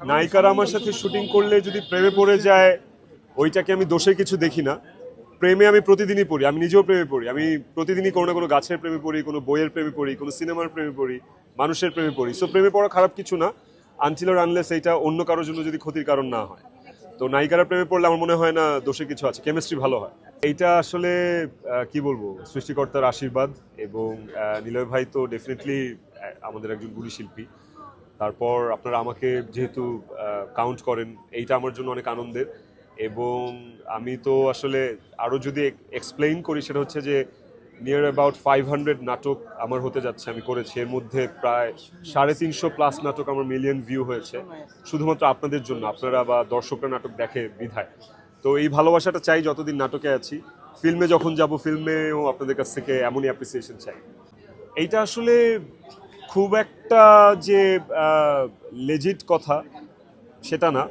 নায়িকারা আমার সাথে শুটিং করলে যদি প্রেমে পড়ে যায়, ওইটাকে আমি দোষে কিছু দেখি না। প্রেমে আমি প্রতিদিনই পড়ি, আমি নিজেও প্রেমে পড়ি। আমি প্রতিদিনই কোনো না কোনো গাছের প্রেমে পড়ি, কোনো বইয়ের প্রেমে পড়ি, কোনো সিনেমার প্রেমে পড়ি, মানুষের প্রেমে পড়ি। সো প্রেমে পড়া খারাপ কিছু না। আনছিল আনলেস এইটা অন্য কারোর জন্য যদি ক্ষতির কারণ না হয়। তো নায়িকারা প্রেমে পড়লে আমার মনে হয় না দোষে কিছু আছে। কেমিস্ট্রি ভালো হয়। এইটা আসলে কি বলব? সৃষ্টিকর্তার আশীর্বাদ এবং নিলয় ভাই তো ডেফিনেটলি আমাদের একজন গুলি শিল্পী। তারপর আপনারা আমাকে যেহেতু কাউন্ট করেন, এইটা আমার জন্য অনেক আনন্দের। এবং আমি তো আসলে আরও যদি এক্সপ্লেইন করি, সেটা হচ্ছে যে নিয়ার অ্যাবাউট ফাইভ হান্ড্রেড নাটক আমার হতে যাচ্ছে, আমি করেছি। এর মধ্যে প্রায় সাড়ে তিনশো প্লাস নাটক আমার মিলিয়ন ভিউ হয়েছে। শুধুমাত্র আপনাদের জন্য, আপনারা বা দর্শকরা নাটক দেখে বিধায়। তো এই ভালোবাসাটা চাই যতদিন নাটকে আছি। ফিল্মে যখন যাব ফিল্মেও আপনাদের কাছ থেকে এমনই অ্যাপ্রিসিয়েশন চাই। এইটা আসলে খুব একটা যে লেজিট কথা, সেটা না।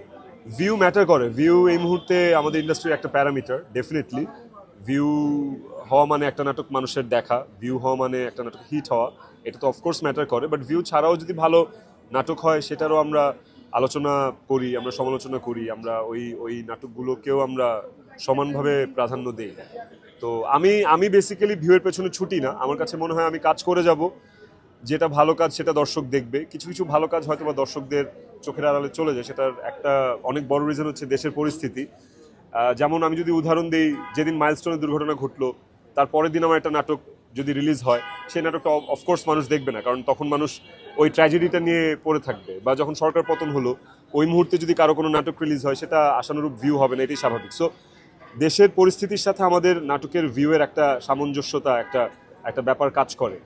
ভিউ ম্যাটার করে। ভিউ এই মুহূর্তে আমাদের ইন্ডাস্ট্রির একটা প্যারামিটার ডেফিনেটলি ভিউ হওয়া মানে একটা নাটক মানুষের দেখা। ভিউ হওয়া মানে একটা নাটক হিট হওয়া। এটা তো অফকোর্স ম্যাটার করে। বাট ভিউ ছাড়াও যদি ভালো নাটক হয়, সেটারও আমরা আলোচনা করি, আমরা সমালোচনা করি। আমরা ওই ওই নাটকগুলোকেও আমরা সমানভাবে প্রাধান্য দিই। তো আমি আমি বেসিক্যালি ভিউয়ের পেছনে ছুটি না। আমার কাছে মনে হয় আমি কাজ করে যাব। যেটা ভালো কাজ সেটা দর্শক দেখবে। কিছু কিছু ভালো কাজ হয়তো বা দর্শকদের চোখের আড়ালে চলে যায়, সেটার একটা অনেক বড় রিজন হচ্ছে দেশের পরিস্থিতি। যেমন আমি যদি উদাহরণ দিই, যেদিন মাইলস্টোনের দুর্ঘটনা ঘটলো, তার পরের দিন আমার একটা নাটক যদি রিলিজ হয়, সেই নাটকটা অফকোর্স মানুষ দেখবে না, কারণ তখন মানুষ ওই ট্র্যাজেডিটা নিয়ে পড়ে থাকবে বা যখন সরকার পতন হলো, ওই মুহূর্তে যদি কারও কোনো নাটক রিলিজ হয়, সেটা আশানুরূপ ভিউ হবে না, এটাই স্বাভাবিক। সো দেশের পরিস্থিতির সাথে আমাদের নাটকের ভিউয়ের একটা সামঞ্জস্যতা, একটা একটা ব্যাপার কাজ করে।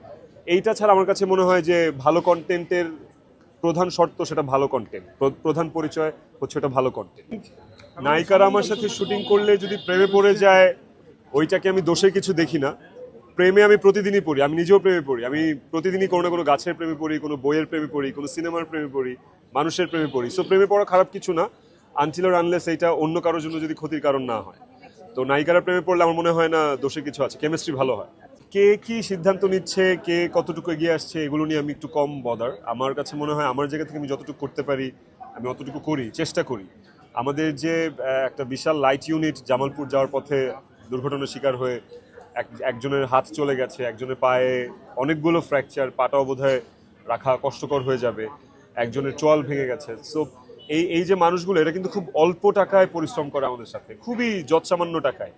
এইটা ছাড়া আমার কাছে মনে হয় যে ভালো কন্টেন্টের প্রধান শর্ত সেটা ভালো কন্টেন্ট প্রধান পরিচয় হচ্ছে এটা ভালো কন্টেন্ট নায়িকারা আমার সাথে শুটিং করলে যদি প্রেমে পড়ে যায়, ওইটাকে আমি দোষে কিছু দেখি না। প্রেমে আমি প্রতিদিনই পড়ি, আমি নিজেও প্রেমে পড়ি। আমি প্রতিদিনই কোনো না কোনো গাছের প্রেমে পড়ি, কোনো বইয়ের প্রেমে পড়ি, কোনো সিনেমার প্রেমে পড়ি, মানুষের প্রেমে পড়ি। সো প্রেমে পড়া খারাপ কিছু না। আনছিল আনলেস এইটা অন্য কারোর জন্য যদি ক্ষতির কারণ না হয়। তো নায়িকারা প্রেমে পড়লে আমার মনে হয় না দোষে কিছু আছে। কেমিস্ট্রি ভালো হয়। কে কি সিদ্ধান্ত নিচ্ছে, কে কতটুকু এগিয়ে আসছে, এগুলো নিয়ে আমি একটু কম বদার আমার কাছে মনে হয় আমার জায়গা থেকে আমি যতটুকু করতে পারি, আমি অতটুকু করি, চেষ্টা করি। আমাদের যে একটা বিশাল লাইট ইউনিট জামালপুর যাওয়ার পথে দুর্ঘটনার শিকার হয়ে এক, একজনের হাত চলে গেছে, একজনের পায়ে অনেকগুলো ফ্র্যাকচার পাটাও বোধহয় রাখা কষ্টকর হয়ে যাবে, একজনের চল ভেঙে গেছে। সো এই এই যে মানুষগুলো, এরা কিন্তু খুব অল্প টাকায় পরিশ্রম করে আমাদের সাথে, খুবই যৎসামান্য টাকায়।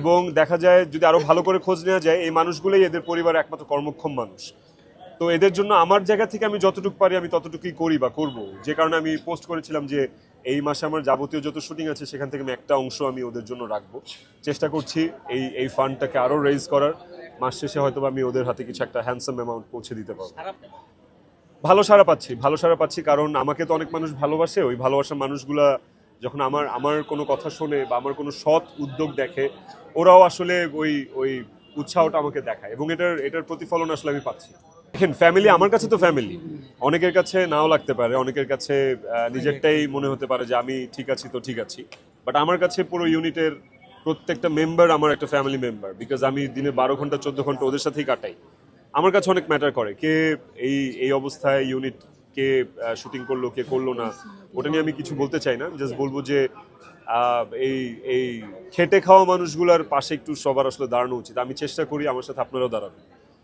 এবং দেখা যায় যদি আরও ভালো করে খোঁজ নেওয়া যায় এই মানুষগুলোই এদের পরিবার একমাত্র কর্মক্ষম মানুষ। তো এদের জন্য আমার জায়গা থেকে আমি যতটুকু পারি আমি ততটুকুই করি বা করব। যে কারণে আমি পোস্ট করেছিলাম যে এই মাসে আমার যাবতীয় যত শুটিং আছে সেখান থেকে আমি একটা অংশ আমি ওদের জন্য রাখব। চেষ্টা করছি এই এই ফান্ডটাকে আরও রেজ করার। মাস শেষে হয়তো আমি ওদের হাতে কিছু একটা হ্যান্ডসাম অ্যামাউন্ট পৌঁছে দিতে পারব। ভালো সারা পাচ্ছি ভালো সারা পাচ্ছি কারণ আমাকে তো অনেক মানুষ ভালোবাসে ওই ভালোবাসার মানুষগুলা যখন আমার আমার কোনো কথা শোনে বা আমার কোনো সৎ উদ্যোগ দেখে, ওরাও আসলে ওই ওই উৎসাহটা আমাকে দেখায় এবং এটার এটার প্রতিফলন আসলে আমি পাচ্ছি। দেখেন ফ্যামিলি আমার কাছে তো ফ্যামিলি অনেকের কাছে নাও লাগতে পারে, অনেকের কাছে নিজেরটাই মনে হতে পারে যে আমি ঠিক আছি তো ঠিক আছি। বাট আমার কাছে পুরো ইউনিটের প্রত্যেকটা মেম্বার আমার একটা ফ্যামিলি মেম্বার বিকজ আমি দিনে বারো ঘণ্টা, চোদ্দ ঘণ্টা ওদের সাথেই কাটাই। আমার কাছে অনেক ম্যাটার করে কে এই এই অবস্থায় ইউনিট কে শুটিং করল, কে করল না, ওটা নিয়ে আমি কিছু বলতে চাই না। জাস্ট বলব যে এই এই খেটে খাওয়া মানুষগুলোর পাশে একটু সবার আসলে দাঁড়ানো উচিত। আমি চেষ্টা করি আমার সাথে আপনারাও দাঁড়াবেন।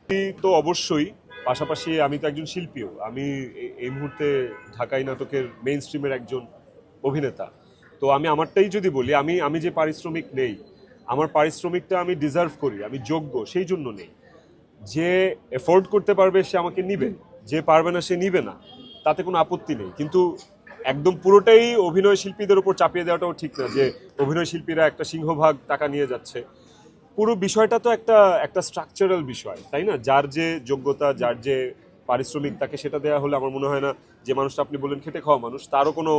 আমি তো অবশ্যই, পাশাপাশি আমি তো একজন শিল্পীও। আমি এই মুহূর্তে ঢাকাই নাটকের মেইন স্ট্রিমের একজন অভিনেতা। তো আমি আমারটাই যদি বলি, আমি আমি যে পারিশ্রমিক নেই, আমার পারিশ্রমিকটা আমি ডিজার্ভ করি, আমি যোগ্য, সেই জন্য নেই। যে এফোর্ড করতে পারবে, সে আমাকে নিবে। যে পারবে না, সে নিবে না। তাতে কোনো আপত্তি নেই। কিন্তু একদম পুরোটাই অভিনয় শিল্পীদের উপর চাপিয়ে দেওয়াটাও ঠিক না যে অভিনয় শিল্পীরা একটা সিংহভাগ টাকা নিয়ে যাচ্ছে। পুরো বিষয়টা তো একটা একটা স্ট্রাকচারাল বিষয়, তাই না? যার যে যোগ্যতা, যার যে পারিশ্রমিক তাকে সেটা দেওয়া হলে আমার মনে হয় না যে মানুষটা আপনি বললেন খেটে খাওয়া মানুষ, তারও কোনো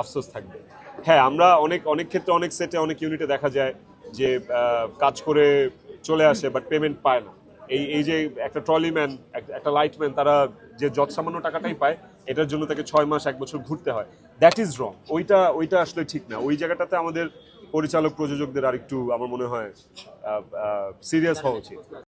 আফসোস থাকবে। হ্যাঁ আমরা অনেক অনেক ক্ষেত্রে অনেক সেটে অনেক ইউনিটে দেখা যায় যে কাজ করে চলে আসে বাট পেমেন্ট পায় না। এই এই যে একটা ট্রলিম্যান একটা লাইটম্যান তারা যে যত সামান্য টাকাটাই পায় এটার জন্য তাকে ছয় মাস, এক বছর ঘুরতে হয়। দ্যাট ইজ রং ওইটা ওইটা আসলে ঠিক না। ওই জায়গাটাতে আমাদের পরিচালক প্রযোজকদের আরেকটু, আমার মনে হয় সিরিয়াস হওয়া উচিত।